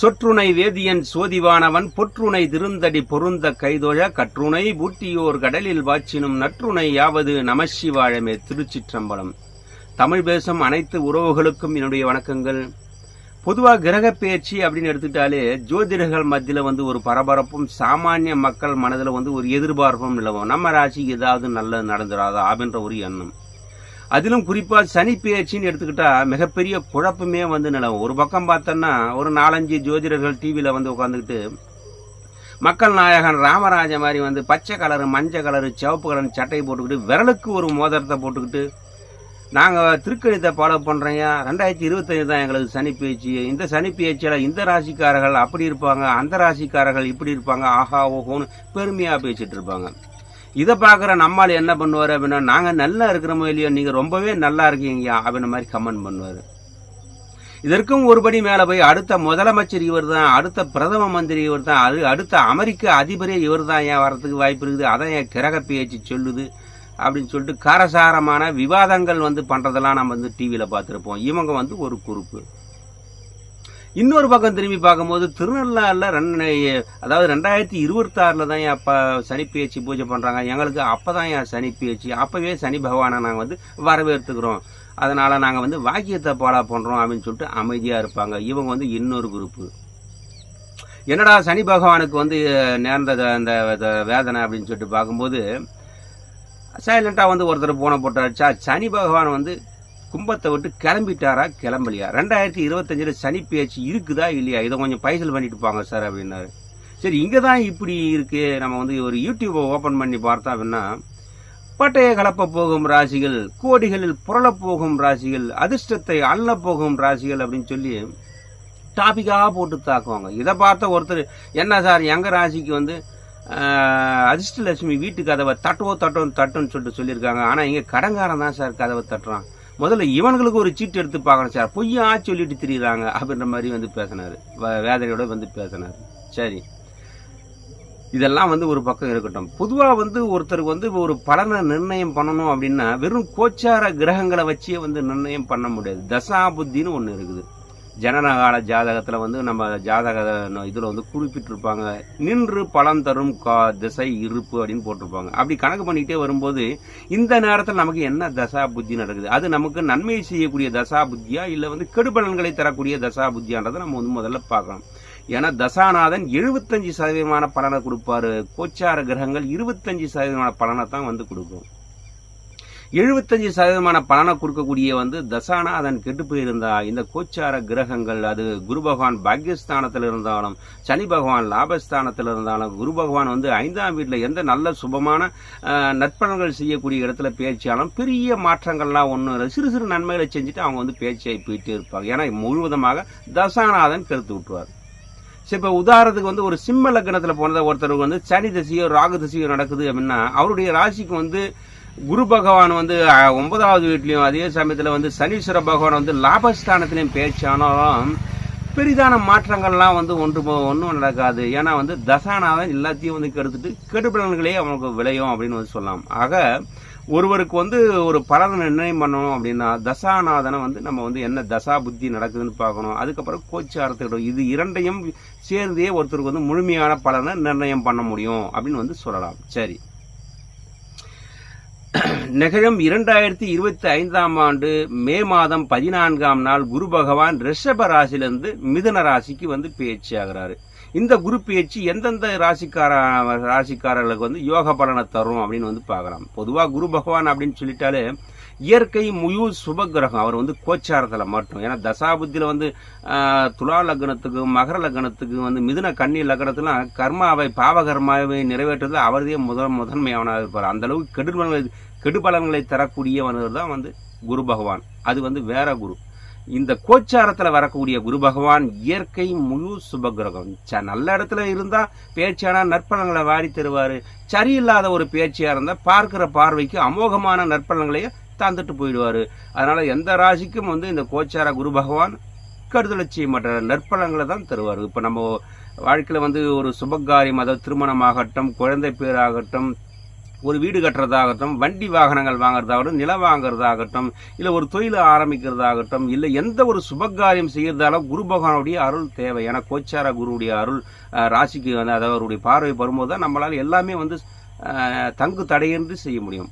சொற்றுணை வேதியன் சோதிவானவன் பொற்றுணை திருந்தடி பொருந்த கைதொழ கற்றுணை பூட்டியோர் கடலில் வாச்சினும் நற்றுணை யாவது நமசிவாழமே திருச்சிற்றம்பலம். தமிழ் பேசும் அனைத்து உறவுகளுக்கும் என்னுடைய வணக்கங்கள். பொதுவாக கிரக பேச்சு அப்படின்னு எடுத்துக்கிட்டாலே ஜோதிடர்கள் மத்தியில் வந்து ஒரு பரபரப்பும் சாமானிய மக்கள் மனதில் வந்து ஒரு எதிர்பார்ப்பும் நிலவும். நம்ம ராசிக்கு ஏதாவது நல்லது நடந்துடாதா அப்படின்ற ஒரு எண்ணம். அதிலும் குறிப்பாக சனி பெயர்ச்சின்னு எடுத்துக்கிட்டால் மிகப்பெரிய குழப்பமே வந்து நிலவும். ஒரு பக்கம் பார்த்தோன்னா ஒரு நாலஞ்சு ஜோதிடர்கள் டிவியில் வந்து உட்காந்துக்கிட்டு மக்கள் நாயகன் ராமராஜ மாதிரி வந்து பச்சை கலரு மஞ்சள் கலரு சிவப்பு கலர் சட்டையை போட்டுக்கிட்டு விரலுக்கு ஒரு மோதிரத்தை போட்டுக்கிட்டு நாங்கள் திருக்கணித்தை ஃபாலோ பண்ணுறோங்க ரெண்டாயிரத்தி இருபத்தஞ்சு தான் எங்களுக்கு சனி பேச்சு. இந்த சனி பேச்சில் இந்த ராசிக்காரர்கள் அப்படி இருப்பாங்க அந்த ராசிக்காரர்கள் இப்படி இருப்பாங்க ஆஹா ஓஹோன்னு பெருமையாக பேசிகிட்டு இருப்பாங்க. இதை பார்க்குற நம்மால் என்ன பண்ணுவார் அப்படின்னா நாங்கள் நல்லா இருக்கிறோமோ இல்லையோ நீங்கள் ரொம்பவே நல்லா இருக்கீங்க அப்படின்ற மாதிரி கமெண்ட் பண்ணுவார். இதற்கும் ஒருபடி மேலே போய் அடுத்த முதலமைச்சர் இவர் தான் அடுத்த பிரதம மந்திரி இவர் தான் அது அடுத்த அமெரிக்க அதிபரே இவர் தான் ஏன் வரத்துக்கு வாய்ப்பு இருக்குது அதான் என் கிரக பேச்சு சொல்லுது அப்படின்னு சொல்லிட்டு காரசாரமான விவாதங்கள் வந்து பண்ணுறதெல்லாம் நம்ம வந்து டிவியில் பார்த்துருப்போம். இவங்க வந்து ஒரு குறிப்பு. இன்னொரு பக்கம் திரும்பி பார்க்கும்போது திருநள்ளாறில் ரெண்டு அதாவது ரெண்டாயிரத்தி இருபத்தி ஆறுல தான் அப்ப சனி பேச்சு பூஜை பண்ணுறாங்க எங்களுக்கு அப்பதான் என் சனி பேச்சு அப்போவே சனி பகவானை நாங்கள் வந்து வரவேற்றுக்கிறோம் அதனால் நாங்கள் வந்து வாக்கியத்தை பாலா பண்ணுறோம் அப்படின்னு சொல்லிட்டு அமைதியாக இருப்பாங்க. இவங்க வந்து இன்னொரு குரூப்பு. என்னடா சனி பகவானுக்கு வந்து நேர்ந்த அந்த வேதனை அப்படின்னு சொல்லிட்டு பார்க்கும்போது சைலண்டாக வந்து ஒருத்தர் போன போட்டாச்சா சனி பகவான் வந்து கும்பத்தை விட்டு கிளம்பிட்டாரா கிளம்பலையா? ரெண்டாயிரத்தி இருபத்தஞ்சில் சனி பேச்சு இருக்குதா இல்லையா? இதை கொஞ்சம் பைசல் பண்ணிட்டு போங்க சார் அப்படின்னாரு. சரி இங்கே தான் இப்படி இருக்குது நம்ம வந்து ஒரு யூடியூப்பை ஓப்பன் பண்ணி பார்த்தோம் அப்படின்னா பட்டைய கலப்ப போகும் ராசிகள் கோடிகளில் புரள போகும் ராசிகள் அதிர்ஷ்டத்தை அள்ள போகும் ராசிகள் அப்படின்னு சொல்லி டாபிக்காக போட்டு தாக்குவாங்க. இதை பார்த்த ஒருத்தர் என்ன சார் எங்க ராசிக்கு வந்து அதிர்ஷ்டலட்சுமி வீட்டு கதவை தட்டுவோ தட்டோன்னு தட்டுன்னு சொல்லிட்டு சொல்லியிருக்காங்க. ஆனால் இங்கே கடங்காரன் தான் சார் கதவை தட்டுறான். முதல்ல இவனுங்களுக்கு ஒரு சீட்டு எடுத்து பார்க்கணும் சார். பொய்யா சொல்லிட்டு தெரியுறாங்க. அப்படின்ற மாதிரி வந்து பேசினாரு. வேதனையோட வந்து பேசினார். சரி. இதெல்லாம் வந்து ஒரு பக்கம் இருக்கட்டும். பொதுவாக வந்து ஒருத்தருக்கு வந்து ஒரு பலனை நிர்ணயம் பண்ணணும் அப்படின்னா வெறும் கோச்சார கிரகங்களை வச்சே வந்து நிர்ணயம் பண்ண முடியாது. தசாபுத்தின்னு ஒன்று இருக்குது. ஜனனகால ஜாதகத்தில் வந்து நம்ம ஜாதக இதில் வந்து குறிப்பிட்டிருப்பாங்க. நின்று பலன் தரும் கா திசை இருப்பு அப்படின்னு போட்டிருப்பாங்க. அப்படி கணக்கு பண்ணிக்கிட்டே வரும்போது இந்த நேரத்தில் நமக்கு என்ன தசா புத்தி நடக்குது? அது நமக்கு நன்மை செய்யக்கூடிய தசா புத்தியா இல்லை வந்து கெடுபலன்களை தரக்கூடிய தசா புத்தியான்றதை நம்ம வந்து முதல்ல பார்க்கணும். ஏன்னா தசாநாதன் எழுபத்தஞ்சு சதவீதமான பலனை கொடுப்பாரு. கோச்சார கிரகங்கள் இருபத்தஞ்சு சதவீதமான பலனை தான் வந்து கொடுக்கும். எழுபத்தஞ்சு சதவீதமான பலனை கொடுக்கக்கூடிய வந்து தசானா அதன் கெட்டு போயிருந்தா. இந்த கோச்சார கிரகங்கள் அது குரு பகவான் பாக்யஸ்தானத்தில் இருந்தாலும் சனி பகவான் லாபஸ்தானத்தில் இருந்தாலும் குரு பகவான் வந்து ஐந்தாம் வீட்டில் எந்த நல்ல சுபமான நற்பலன்கள் செய்யக்கூடிய இடத்துல பேச்சாலும் பெரிய மாற்றங்கள்லாம் ஒன்றும் சிறு சிறு நன்மைகளை செஞ்சுட்டு அவங்க வந்து பேச்சியாகி போயிட்டே இருப்பாங்க. ஏன்னா முழுவதுமாக தசானாதன் கருத்து விட்டுருவார் சரி இப்போ உதாரணத்துக்கு வந்து ஒரு சிம்ம லக்னத்தில் போனதை ஒருத்தருக்கு வந்து சனி தசையோ ராகு திசையோ நடக்குது அப்படின்னா அவருடைய ராசிக்கு வந்து குரு பகவான் வந்து ஒன்பதாவது வீட்லையும் அதே சமயத்தில் வந்து சனீஸ்வர பகவான் வந்து லாபஸ்தானத்திலையும் பேச்சானாலும் பெரிதான மாற்றங்கள்லாம் வந்து ஒன்று ஒன்றும் நடக்காது. ஏன்னா வந்து தசானாவை எல்லாத்தையும் வந்து கெடுத்துட்டு கெடுபலன்களே அவனுக்கு விளையும் அப்படின்னு வந்து சொல்லலாம். ஆக ஒருவருக்கு வந்து ஒரு பலனை நிர்ணயம் பண்ணணும் அப்படின்னா தசாநாதனை வந்து நம்ம வந்து என்ன தசா புத்தி நடக்குதுன்னு பார்க்கணும். அதுக்கப்புறம் கோச்சாரத்துக்கிட்ட இது இரண்டையும் சேர்ந்தே ஒருத்தருக்கு வந்து முழுமையான பலனை நிர்ணயம் பண்ண முடியும் அப்படின்னு வந்து சொல்லலாம். சரி. நெகழம் இரண்டாயிரத்தி இருபத்தி ஐந்தாம் ஆண்டு மே மாதம் பதினான்காம் நாள் குரு பகவான் ரிஷப ராசிலிருந்து மிதுன ராசிக்கு வந்து பேச்சு ஆகிறாரு. இந்த குரு பேச்சு எந்தெந்த ராசிக்கார ராசிக்காரர்களுக்கு வந்து யோக பலனை தரும் அப்படின்னு வந்து பார்க்கலாம். பொதுவாக குரு பகவான் அப்படின்னு சொல்லிட்டாலே இயற்கை முயு சுபகிரகம் அவர் வந்து கோச்சாரத்தில் மட்டும் ஏன்னா தசாபுத்தியில் வந்து துலா லக்னத்துக்கு மகர லக்னத்துக்கு வந்து மிதுன கன்னி லக்னத்துலாம் கர்மாவை பாவகர்மாவை நிறைவேற்றுறது அவரதே முதல் முதன்மையானதாக இருப்பார் அந்தளவுக்கு அளவுக்கு கெடுபலன்களை தரக்கூடியவனர் தான் வந்து குரு பகவான். அது வந்து வேற குரு. இந்த கோச்சாரத்தில் வரக்கூடிய குரு பகவான் இயற்கை முழு சுபகிரகம். நல்ல இடத்துல இருந்தால் பேச்சானா நற்பலன்களை வாரி தருவார். சரியில்லாத ஒரு பேச்சியாக இருந்தால் பார்க்கிற பார்வைக்கு அமோகமான நற்பலன்களையே தந்துட்டு போயிடுவார். அதனால் எந்த ராசிக்கும் வந்து இந்த கோச்சார குரு பகவான் கருதலை செய்ய மாட்டார். நற்பலன்களை தான் தருவார். இப்போ நம்ம வாழ்க்கையில் வந்து ஒரு சுபகாரியம் அதாவது திருமணமாகட்டும் குழந்தை பேராகட்டும் ஒரு வீடு கட்டுறதாகட்டும் வண்டி வாகனங்கள் வாங்குறதாகட்டும் நிலம் வாங்குறதாகட்டும் இல்லை ஒரு தொழில் ஆரம்பிக்கிறதாகட்டும் இல்லை எந்த ஒரு சுபகாரியம் செய்கிறதாலும் குரு பகவானுடைய அருள் தேவை. ஏன்னா கோச்சார குருவுடைய அருள் ராசிக்கு வந்து அதாவது அவருடைய பார்வை வரும்போது தான் நம்மளால் எல்லாமே வந்து தங்கு தடையின்றி செய்ய முடியும்.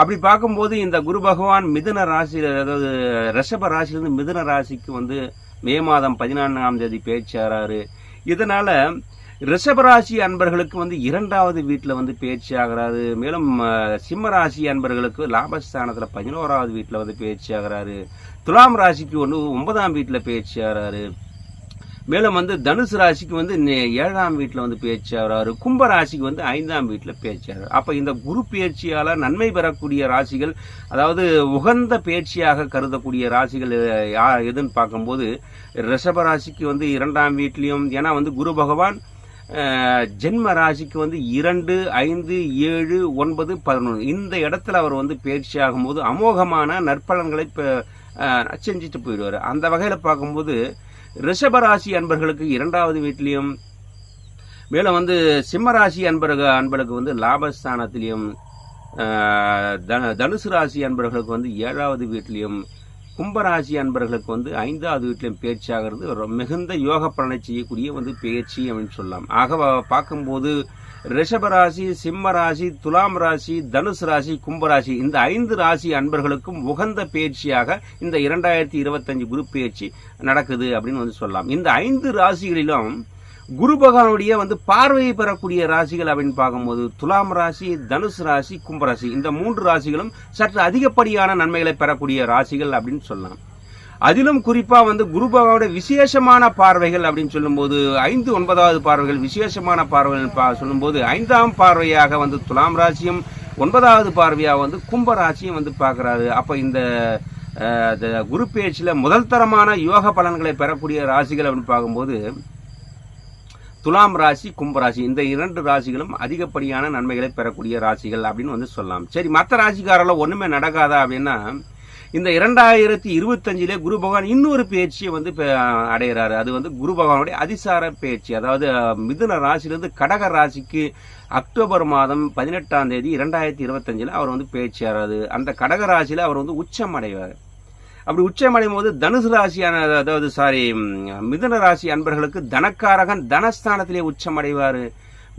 அப்படி பார்க்கும்போது இந்த குரு பகவான் மிதுன ராசியில் அதாவது ரிஷப ராசியிலிருந்து மிதுன ராசிக்கு வந்து மே மாதம் பதினான்காம் தேதி பேச்சாராரு. இதனால் ரிஷபராசி அன்பர்களுக்கு வந்து இரண்டாவது வீட்டில் வந்து பேச்சு ஆகிறாரு மேலும் சிம்மராசி சிம்ம ராசி அன்பர்களுக்கு லாபஸ்தானத்தில் பதினோராவது வீட்டில் வந்து பேச்சு ஆகிறாரு துலாம் ராசிக்கு ஒன்று ஒன்பதாம் வீட்டில் பேச்சு ஆகிறாரு மேலும் வந்து தனுசு ராசிக்கு வந்து ஏழாம் வீட்டில் வந்து பேச்சு ஆகிறாரு கும்ப ராசிக்கு வந்து ஐந்தாம் வீட்டில் பேச்சு ஆகிறாரு அப்போ இந்த குரு பேச்சியால் நன்மை பெறக்கூடிய ராசிகள் அதாவது உகந்த பேச்சியாக கருதக்கூடிய ராசிகள் யா எதுன்னு பார்க்கும்போது ரிஷப ராசிக்கு வந்து இரண்டாம் வீட்லேயும் ஏன்னா வந்து குரு பகவான் ஜென்ம ராசிக்கு வந்து இரண்டு ஐந்து ஏழு ஒன்பது பதினொன்று. இந்த இடத்துல அவர் வந்து பயிற்சி ஆகும்போது அமோகமான நற்பலன்களை இப்போ செஞ்சுட்டு போயிடுவார். அந்த வகையில் பார்க்கும்போது ரிஷபராசி அன்பர்களுக்கு இரண்டாவது வீட்லேயும் மேலும் வந்து சிம்மராசி அன்பர்கள் அன்பர்களுக்கு வந்து லாபஸ்தானத்திலையும் தனுசு ராசி அன்பர்களுக்கு வந்து ஏழாவது வீட்லேயும் கும்பராசி அன்பர்களுக்கு வந்து ஐந்தாவது வீட்டிலும் பேச்சாகிறது மிகுந்த யோக பலனை செய்யக்கூடிய வந்து பேச்சு அப்படின்னு சொல்லலாம். ஆக பார்க்கும்போது ரிஷபராசி சிம்ம ராசி துலாம் ராசி தனுசு ராசி கும்பராசி இந்த ஐந்து ராசி அன்பர்களுக்கும் உகந்த பேச்சியாக இந்த இரண்டாயிரத்தி இருபத்தஞ்சு குரு பேச்சு நடக்குது அப்படின்னு வந்து சொல்லலாம். இந்த ஐந்து ராசிகளிலும் குரு பகவானுடைய வந்து பார்வையை பெறக்கூடிய ராசிகள் அப்படின்னு பார்க்கும்போது துலாம் ராசி தனுசு ராசி கும்பராசி இந்த மூன்று ராசிகளும் சற்று அதிகப்படியான நன்மைகளை பெறக்கூடிய ராசிகள் அப்படின்னு சொல்லலாம். அதிலும் குறிப்பா வந்து குரு பகவானுடைய விசேஷமான பார்வைகள் அப்படின்னு சொல்லும்போது ஐந்து ஒன்பதாவது பார்வைகள் விசேஷமான பார்வைகள் பா- சொல்லும்போது ஐந்தாம் பார்வையாக வந்து துலாம் ராசியும் ஒன்பதாவது பார்வையாக வந்து கும்பராசியும் வந்து பார்க்கறாரு. அப்போ இந்த இந்த குரு பேச்சில் முதல் தரமான யோக பலன்களை பெறக்கூடிய ராசிகள் அப்படின்னு பார்க்கும்போது துலாம் ராசி கும்பராசி இந்த இரண்டு ராசிகளும் அதிகப்படியான நன்மைகளை பெறக்கூடிய ராசிகள் அப்படின்னு வந்து சொல்லலாம். சரி மற்ற ராசிக்காரெல்லாம் ஒன்றுமே நடக்காதா அப்படின்னா இந்த இரண்டாயிரத்தி இருபத்தஞ்சிலே குரு பகவான் இன்னொரு பேச்சியை வந்து அடைகிறாரு அது வந்து குரு பகவானுடைய அதிசார பேச்சு. அதாவது மிதுன ராசியிலிருந்து கடக ராசிக்கு அக்டோபர் மாதம் பதினெட்டாம் தேதி இரண்டாயிரத்தி இருபத்தஞ்சில் அவர் வந்து பேச்சாராது. அந்த கடக ராசியில் அவர் வந்து உச்சம் அடைவார். அப்படி உச்சமடையும் போது தனுசு ராசியான அதாவது சாரி மிதுன ராசி அன்பர்களுக்கு தனக்காரகன் தனஸ்தானத்திலே உச்சமடைவார்.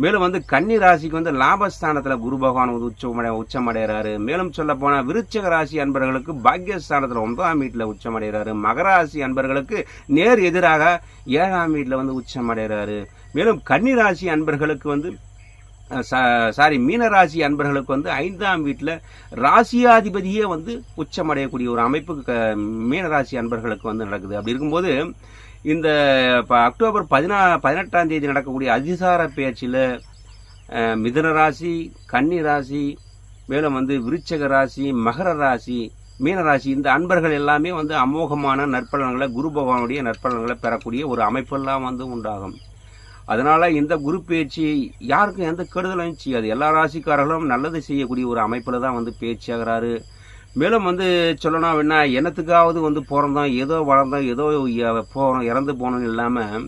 மேலும் வந்து கன்னி ராசிக்கு வந்து லாபஸ்தானத்தில் குரு பகவான் வந்து உச்சமடை உச்சமடைகிறாரு மேலும் சொல்ல போனால் விருச்சக ராசி அன்பர்களுக்கு பாக்யஸ்தானத்தில் ஒன்பதாம் வீட்டில் உச்சமடைகிறாரு மகராசி அன்பர்களுக்கு நேர் எதிராக ஏழாம் வீட்டில் வந்து உச்சமடைகிறாரு மேலும் கன்னி ராசி அன்பர்களுக்கு வந்து சாரி மீனராசி அன்பர்களுக்கு வந்து ஐந்தாம் வீட்டில் ராசியாதிபதியே வந்து உச்சமடையக்கூடிய ஒரு அமைப்பு க- மீனராசி அன்பர்களுக்கு வந்து நடக்குது. அப்படி இருக்கும்போது இந்த இப்போ அக்டோபர் பதினா பதினெட்டாம் தேதி நடக்கக்கூடிய அதிசார பேச்சில் மிதுன ராசி கன்னி ராசி மேலும் வந்து விருச்சக ராசி மகர ராசி மீனராசி இந்த அன்பர்கள் எல்லாமே வந்து அமோகமான நற்பலன்களை குரு பகவானுடைய நற்பலன்களை பெறக்கூடிய ஒரு அமைப்பெல்லாம் வந்து உண்டாகும். அதனால இந்த குரு பேச்சு யாருக்கும் எந்த கெடுதலும் செய்யாது. எல்லா ராசிக்காரர்களும் நல்லது செய்யக்கூடிய ஒரு அமைப்பில் தான் வந்து பேச்சாகிறாரு மேலும் வந்து சொல்லணும் அப்படின்னா என்னத்துக்காவது வந்து பிறந்தோம் ஏதோ வளர்ந்தோம் ஏதோ போகிறோம் இறந்து போனோம் இல்லாமல்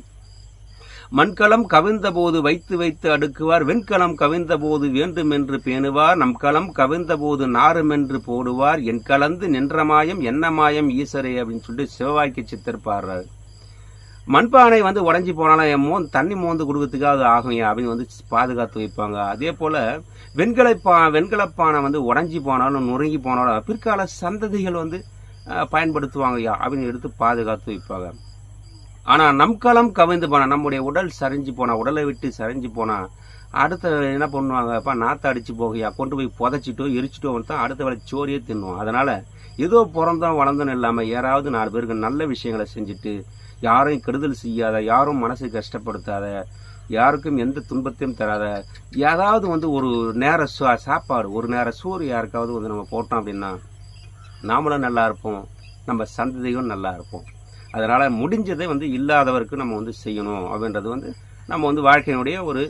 மண்கலம் கவிழ்ந்த போது வைத்து வைத்து அடுக்குவார் வெண்கலம் கவிழ்ந்த போது வேண்டும் என்று பேணுவார் நம் களம் கவிழ்ந்த போது நாரும் என்று போடுவார் என் கலந்து நின்ற மாயம் என்ன மாயம் ஈசரே அப்படின்னு சொல்லிட்டு சிவவாய்க்கு சித்தர் பாடுறாரு மண்பானை வந்து உடஞ்சி போனாலும் என் தண்ணி மோந்து கொடுக்கறதுக்காக ஆகும் அப்படின்னு வந்து பாதுகாத்து வைப்பாங்க. அதே போல வெண்கலப்பா வெண்கலப்பானை வந்து உடஞ்சி போனாலும் நுறுங்கி போனாலும் பிற்கால சந்ததிகள் வந்து பயன்படுத்துவாங்க அப்படின்னு எடுத்து பாதுகாத்து வைப்பாங்க. ஆனால் நம் களம் கவிழ்ந்து போனால் நம்முடைய உடல் சரிஞ்சு போனால் உடலை விட்டு சரிஞ்சு போனால் அடுத்த என்ன பண்ணுவாங்கப்பா அப்பா அடித்து போகையா கொண்டு போய் புதைச்சிட்டோ எரிச்சிட்டோ தான் அடுத்த வேலை சோறியே தின்னுவோம் அதனால் ஏதோ பிறந்தோம் வளர்ந்தோம் இல்லாமல் யாராவது நாலு பேருக்கு நல்ல விஷயங்களை செஞ்சுட்டு யாரையும் கெடுதல் செய்யாத யாரும் மனசு கஷ்டப்படுத்தாத யாருக்கும் எந்த துன்பத்தையும் தராத ஏதாவது வந்து ஒரு நேர சா- சாப்பாடு ஒரு நேர சோறு யாருக்காவது வந்து நம்ம போட்டோம் அப்படின்னா நாமளும் நல்லா இருப்போம் நம்ம சந்ததியும் நல்லா இருப்போம். அதனால் முடிஞ்சதை வந்து இல்லாதவருக்கு நம்ம வந்து செய்யணும் அப்படின்றது வந்து நம்ம வந்து வாழ்க்கையினுடைய ஒரு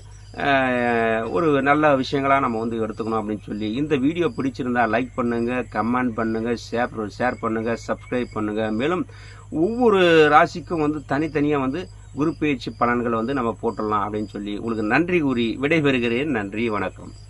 ஒரு நல்ல விஷயங்களாக நம்ம வந்து எடுத்துக்கணும் அப்படின்னு சொல்லி இந்த வீடியோ பிடிச்சிருந்தா லைக் பண்ணுங்கள் கமெண்ட் பண்ணுங்கள் ஷேர் ஷேர் பண்ணுங்கள் சப்ஸ்கிரைப் பண்ணுங்கள் மேலும் ஒவ்வொரு ராசிக்கும் வந்து தனித்தனியாக வந்து குரு பேச்சு பலன்களை வந்து நம்ம போட்டுடலாம் அப்படின்னு சொல்லி உங்களுக்கு நன்றி கூறி விடைபெறுகிறேன். நன்றி வணக்கம்.